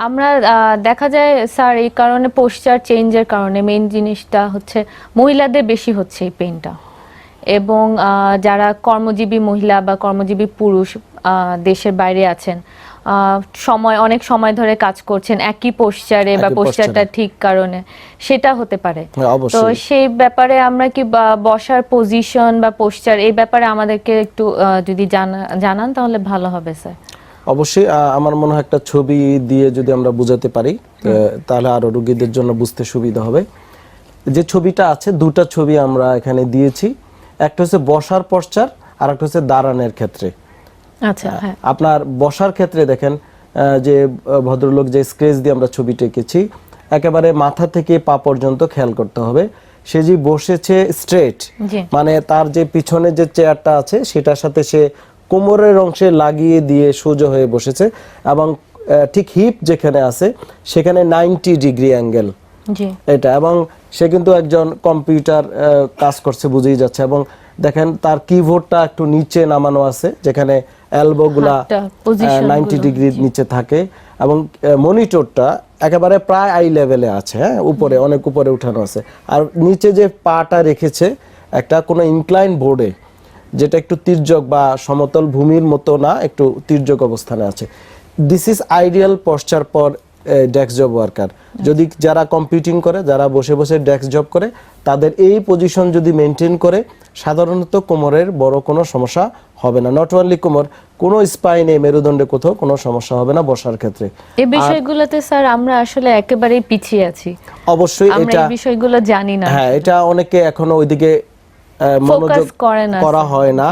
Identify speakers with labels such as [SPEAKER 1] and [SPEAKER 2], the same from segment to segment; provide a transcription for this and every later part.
[SPEAKER 1] আমরা দেখা যায় স্যার এই কারণে পোস্টার চেঞ্জের কারণে মেইন জিনিসটা হচ্ছে মহিলাদের বেশি হচ্ছে এই পেনটা এবং যারা কর্মজীবী মহিলা বা কর্মজীবী পুরুষ দেশের বাইরে আছেন সময় অনেক সময় ধরে কাজ করছেন একই পোস্টারে বা পোস্টারটা ঠিক কারণে সেটা হতে পারে।
[SPEAKER 2] হ্যাঁ,
[SPEAKER 1] তো সেই ব্যাপারে আমরা কি বসার পজিশন বা পোস্টার এই ব্যাপারে আমাদেরকে একটু যদি জানা- জানান তাহলে ভালো হবে স্যার।
[SPEAKER 2] অবশ্যই আমার মনে হয় একটা ছবি দিয়ে যদি আমরা বুঝাতে পারি তাহলে আরও রোগীদের জন্য বুঝতে সুবিধা হবে। যে ছবিটা আছে দুটা ছবি আমরা এখানে দিয়েছি। একটা হচ্ছে বসার পশ্চার আর একটা হচ্ছে দাঁড়ানোর ক্ষেত্রে।
[SPEAKER 1] আচ্ছা হ্যাঁ।
[SPEAKER 2] আপনার বসার ক্ষেত্রে দেখেন আহ, যে ভদ্রলোক যে স্ক্রেচ দিয়ে আমরা ছবিটা এঁকেছি একেবারে মাথা থেকে পা পর্যন্ত খেয়াল করতে হবে। সে যে বসেছে স্ট্রেট মানে তার যে পিছনে যে চেয়ারটা আছে সেটার সাথে সে কোমরের অংশে লাগিয়ে দিয়ে সোজা হয়ে বসেছে এবং ঠিক হিপ যেখানে আছে সেখানে নাইনটি ডিগ্রি অ্যাঙ্গেল এটা এবং সে কিন্তু একজন কম্পিউটার কাজ করছে বুঝেই যাচ্ছে এবং দেখেন তার কিবোর্ডটা একটু নিচে নামানো আছে যেখানে এলবো গুলা
[SPEAKER 1] হাতটা,
[SPEAKER 2] নাইনটি
[SPEAKER 1] গুলো,
[SPEAKER 2] ডিগ্রি নিচে থাকে এবং মনিটরটা একেবারে প্রায় আই লেভেলে আছে হ্যাঁ উপরে অনেক উপরে উঠানো আছে। আর নিচে যে পাটা রেখেছে একটা কোনো ইনক্লাইন বোর্ডে যেটা একটু তির্যক বা সমতল ভূমির মতো না একটু তির্যক অবস্থানে আছে। This is ideal posture for desk job worker যদি যারা কম্পিউটিং করে যারা বসে বসে ডেস্ক জব করে তাদের এই পজিশন যদি মেনটেন করে সাধারণত কোমরের বড় কোনো সমস্যা হবে না। নট অনলি কোমর কোনো স্পাইনে মেরুদণ্ডে কোথাও কোনো সমস্যা হবে না বসার ক্ষেত্রে।
[SPEAKER 1] এই বিষয়গুলোতে স্যার আমরা আসলে একেবারেই পিছিয়ে আছি।
[SPEAKER 2] অবশ্যই
[SPEAKER 1] আমরা
[SPEAKER 2] এটা
[SPEAKER 1] এই বিষয়গুলো জানি না।
[SPEAKER 2] হ্যাঁ এটা অনেকে এখনও ওইদিকে মনোযোগ
[SPEAKER 1] করা
[SPEAKER 2] হয় না।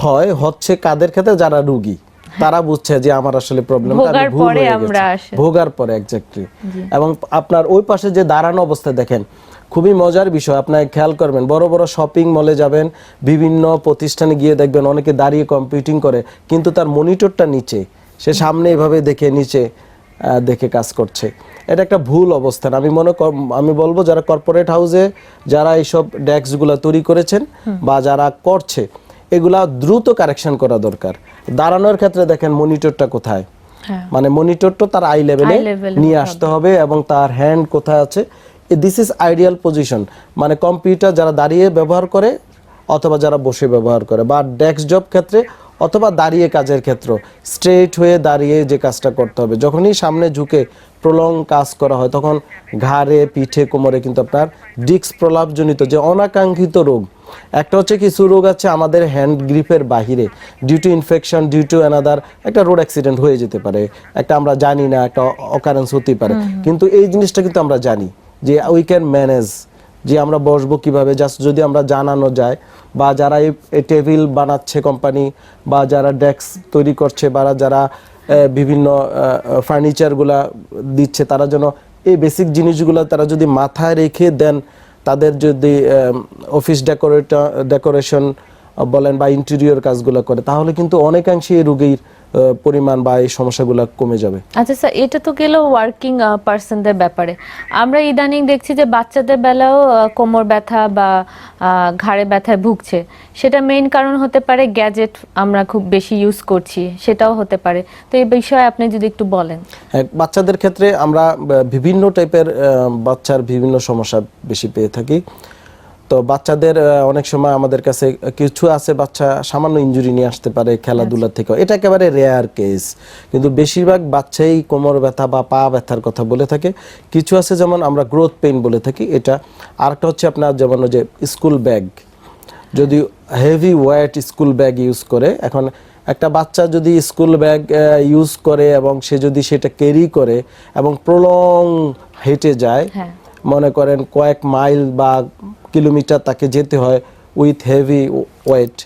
[SPEAKER 2] হয় হচ্ছে কাদের ক্ষেত্রে যারা রুগী তারা বুঝছে যে আমার আসলে প্রবলেম
[SPEAKER 1] ভোগার পরে।
[SPEAKER 2] ভোগার এক্স্যাক্টলি এবং আপনার ওই পাশে যে দাঁড়ানো অবস্থা দেখেন খুবই মজার বিষয় আপনার খেয়াল করবেন বড় বড় শপিং মলে যাবেন বিভিন্ন প্রতিষ্ঠানে গিয়ে দেখবেন অনেকে দাঁড়িয়ে কম্পিউটিং করে কিন্তু তার মনিটরটা নিচে সে সামনে এভাবে দেখে নিচে দেখে কাজ করছে। এটা একটা ভুল অবস্থান। আমি মনে আমি বলব যারা কর্পোরেট হাউসে যারা এইসব ডেস্কগুলো তৈরি করেছেন বা যারা করছে এগুলা দ্রুত কারেকশন করা দরকার। দাঁড়ানোর ক্ষেত্রে দেখেন মনিটরটা কোথায়?
[SPEAKER 1] হ্যাঁ।
[SPEAKER 2] মানে মনিটরটা তার আই লেভেলে নিয়ে আসতে হবে এবং তার হ্যান্ড কোথায় আছে? দিস ইজ আইডিয়াল পজিশন মানে কম্পিউটার যারা দাঁড়িয়ে ব্যবহার করে অথবা যারা বসে ব্যবহার করে বা ডেস্ক জব ক্ষেত্রে অথবা দাঁড়িয়ে কাজের ক্ষেত্র। স্ট্রেট হয়ে দাঁড়িয়ে যে কাজটা করতে হবে। যখনই সামনে ঝুঁকে প্রলং কাজ করা হয় তখন ঘাড়ে পিঠে কোমরে কিন্তু আপনার ডিস্ক প্রলাপজনিত যে অনাকাঙ্ক্ষিত রোগ একটা হচ্ছে কিছু রোগ আছে আমাদের হ্যান্ড গ্রিপের বাহিরে। Due to infection due to another একটা রোড অ্যাক্সিডেন্ট হয়ে যেতে পারে। একটা আমরা জানি না একটা অকারেন্স হতে পারে। কিন্তু এই জিনিসটা কিন্তু আমরা জানি যে উই ক্যান ম্যানেজ যে আমরা বসবো কীভাবে জাস্ট যদি আমরা জানানো যায়, বা যারা এই টেবিল বানাচ্ছে কোম্পানি বা যারা ডেস্ক তৈরি করছে, বা যারা বিভিন্ন ফার্নিচারগুলা দিচ্ছে, তারা যেন এই বেসিক জিনিসগুলো তারা যদি মাথায় রেখে দেন, তাদের যদি অফিস ডেকোরেটর ডেকোরেশন বলেন বা ইন্টেরিয়র কাজগুলো করে, তাহলে কিন্তু অনেকাংশে এই রোগীর পরিমাণ বা এই সমস্যাগুলো কমে যাবে।
[SPEAKER 1] আচ্ছা স্যার এটা তো গেল ওয়ার্কিং পার্সনদের ব্যাপারে। আমরা ইদানিং দেখছি যে বাচ্চাদের বেলাও কোমর ব্যথা বা ঘাড়ে ব্যথায় ভুগছে। সেটা মেইন কারণ হতে পারে গ্যাজেট আমরা খুব বেশি ইউজ করছি সেটাও হতে পারে। তো এই বিষয়ে আপনি যদি একটু বলেন।
[SPEAKER 2] হ্যাঁ, বাচ্চাদের ক্ষেত্রে আমরা বিভিন্ন টাইপের বাচ্চার বিভিন্ন সমস্যা বেশি পেয়ে থাকি। তো বাচ্চাদের অনেক সময় আমাদের কাছে কিছু আছে বাচ্চা সামান্য ইঞ্জুরি নিয়ে আসতে পারে খেলাধুলা থেকে এটা একেবারে রেয়ার কেস কিন্তু বেশিরভাগ বাচ্চাই কোমর ব্যথা বা পা ব্যথার কথা বলে থাকে। কিছু আছে যেমন আমরা গ্রোথ পেইন বলে থাকি এটা। আরেকটা হচ্ছে আপনার যেমন যে স্কুল ব্যাগ যদি heavy weight school bag use করে এখন একটা বাচ্চা যদি স্কুল ব্যাগ ইউজ করে এবং সে যদি সেটা ক্যারি করে এবং প্রলং হেঁটে যায়
[SPEAKER 1] হ্যাঁ।
[SPEAKER 2] মনে করেন কয়েক মাইল বা কিলোমিটার তাকে যেতে হয় with heavy weight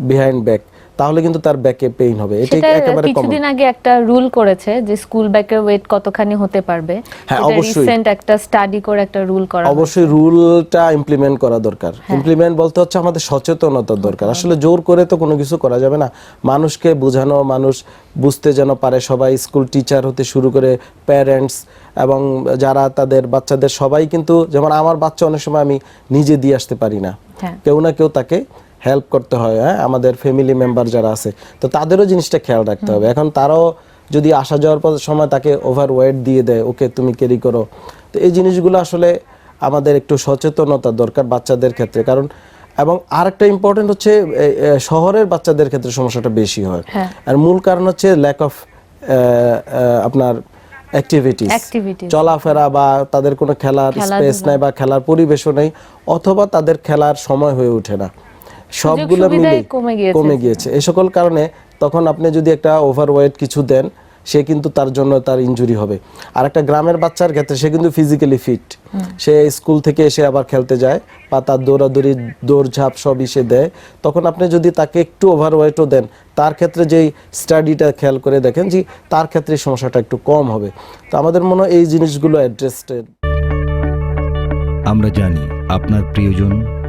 [SPEAKER 2] behind bag তাহলে কিন্তু তার ব্যাকে পেইন হবে। এটা একেবারে কমন
[SPEAKER 1] কিছুদিন আগে একটা রুল করেছে যে স্কুল ব্যাগের ওয়েট কতখানি হতে পারবে।
[SPEAKER 2] হ্যাঁ, অবশ্যই।
[SPEAKER 1] রিসেন্ট একটা স্টাডি করে একটা রুল করা
[SPEAKER 2] অবশ্যই রুলটা ইমপ্লিমেন্ট করা দরকার। ইমপ্লিমেন্ট বলতে হচ্ছে আমাদের সচেতনতার দরকার। আসলে জোর করে তো কোনো কিছু করা যাবে না। মানুষকে বোঝানো মানুষ বুঝতে যেন পারে। সবাই স্কুল টিচার হতে শুরু করে প্যারেন্টস এবং যারা তাদের বাচ্চাদের সবাই কিন্তু যেমন আমার বাচ্চা অনেক সময় আমি নিজে দিয়ে আসতে পারি না।
[SPEAKER 1] হ্যাঁ।
[SPEAKER 2] কেউ না কেউ তাকে হেল্প করতে হয় হ্যাঁ? আমাদের ফ্যামিলি মেম্বার যারা আছে তো তাদেরও জিনিসটা খেয়াল রাখতে হবে। এখন তারাও যদি আসা যাওয়ার পর সময় তাকে ওভার ওয়েট দিয়ে দেয় ওকে তুমি ক্যারি করো। তো এই জিনিসগুলো আসলে আমাদের একটু সচেতনতা দরকার বাচ্চাদের ক্ষেত্রে। কারণ এবং আরেকটা ইম্পর্টেন্ট হচ্ছে শহরের বাচ্চাদের ক্ষেত্রে সমস্যাটা বেশি হয়।
[SPEAKER 1] হ্যাঁ।
[SPEAKER 2] আর মূল কারণ হচ্ছে ল্যাক অফ আপনার অ্যাক্টিভিটিস চলাফেরা বা তাদের কোনো খেলার স্পেস নাই বা খেলার পরিবেশও নেই অথবা তাদের খেলার সময় হয়ে ওঠে না। সবগুলো মিলে
[SPEAKER 1] কমে গিয়েছে।
[SPEAKER 2] এই সকল কারণে তখন আপনি যদি একটা ওভারওয়েট কিছু দেন সে কিন্তু তার জন্য তার ইনজুরি হবে। আর একটা গ্রামের বাচ্চার ক্ষেত্রে সে কিন্তু ফিজিক্যালি ফিট সে স্কুল থেকে এসে আবার খেলতে যায় বা তার দৌড়াদৌড়ি দৌড়ঝাঁপ সবই সে দেয়। তখন আপনি যদি তাকে একটু ওভারওয়েটও দেন তার ক্ষেত্রে যেই স্টাডিটা খেয়াল করে দেখেন যে তার ক্ষেত্রে সমস্যাটা একটু কম হবে। তো আমাদের মনে হয় এই জিনিসগুলো অ্যাড্রেসড
[SPEAKER 3] আমরা জানি আপনার প্রিয়জন